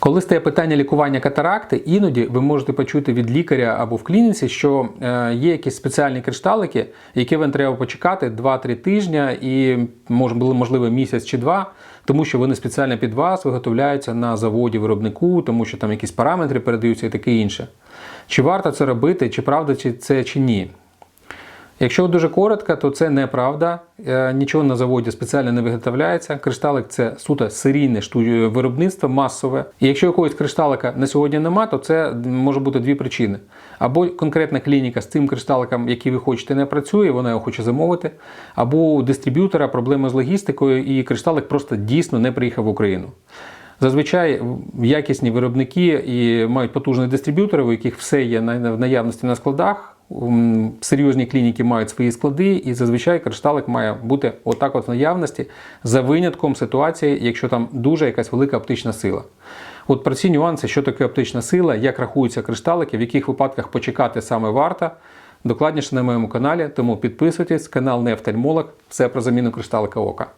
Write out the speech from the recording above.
Коли стає питання лікування катаракти, іноді ви можете почути від лікаря або в клініці, що е, є якісь спеціальні кришталики, які вам треба почекати 2-3 тижня і можливо місяць чи два, тому що вони спеціально під вас виготовляються на заводі виробнику, тому що там якісь параметри передаються і таке інше. Чи варто це робити, чи правда це чи ні? Якщо дуже коротко, то це неправда. Е, Нічого на заводі спеціально не виготовляється. Кришталик це суто серійне шту- виробництво, масове. І якщо якогось кришталика на сьогодні нема, то це може бути дві причини. Або конкретна клініка з цим кришталиком, який ви хочете, не працює, вона його хоче замовити, або у дистриб'ютора проблеми з логістикою, і кришталик просто дійсно не приїхав в Україну. Зазвичай якісні виробники і мають потужні дистриб'ютори, у яких все є на- наявності на складах. Серйозні клініки мають свої склади, і зазвичай кришталик має бути отак от в наявності за винятком ситуації, якщо там дуже якась велика оптична сила. От про ці нюанси, що таке оптична сила, як рахуються кришталики, в яких випадках почекати саме варто, докладніше на моєму каналі. Тому підписуйтесь, канал Неофтальмолог, все про заміну кришталика ока.